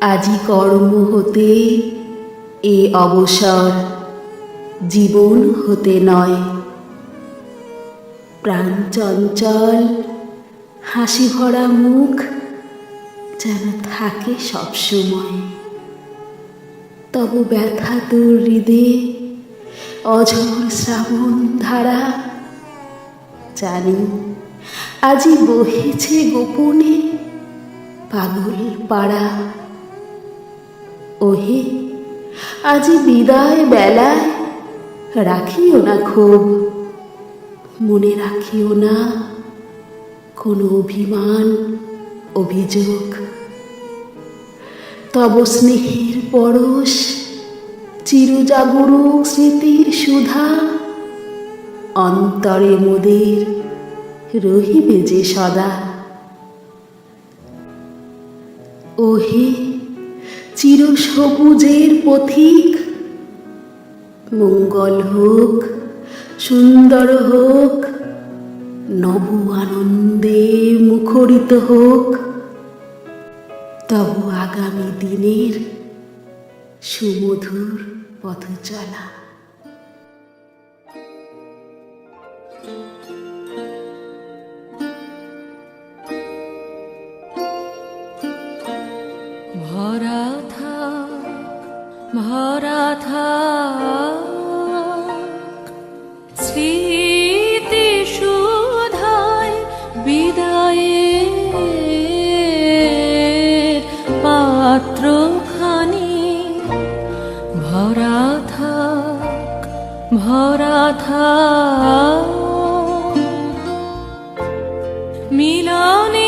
আজি কর্ম হতে এ অবসর জীবন হতে নয়। প্রাণ চঞ্চল, হাসি ভরা মুখ যেন থাকে সবসময় তবু ব্যথা তোর হৃদে অঝর শ্রাবণ ধারা জানি, আজি বহেছে গোপনে পাগল পাড়া। ওহে, আজি বিদায় বেলায় রাখিও না খুব মনে রাখিও না কোনো অভিমান, অভিযোগ। তব স্নেহের পরশ, চিরজাগরুক স্মৃতির সুধা, অন্তরে মোদের রহিবে যে সদা। ওহে চির সবুজের পথিক। মঙ্গল হোক, সুন্দর হোক, নব আনন্দে মুখরিত হোক, তব আগামী দিনের সুমধুর পথ চলা ভরা থাক স্মৃতি সুধায় বিদায়ের পাত্রখানি। ভরা থাক ভরা থাক মিলনের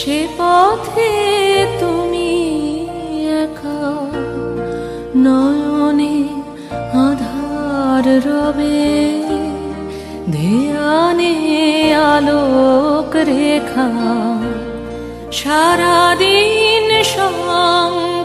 সে পথে তুমি একা। নয়নে আধার রবে ধ্যানে আলোক রেখা সারাদিন সঙ্গপনে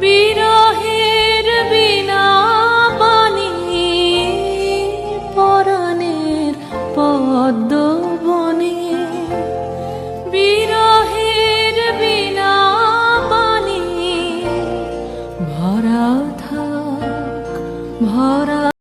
বিরহের বিনা পানি পরাণের পদ্ম বনে বিরহের বিনা পানি ভরা ভরা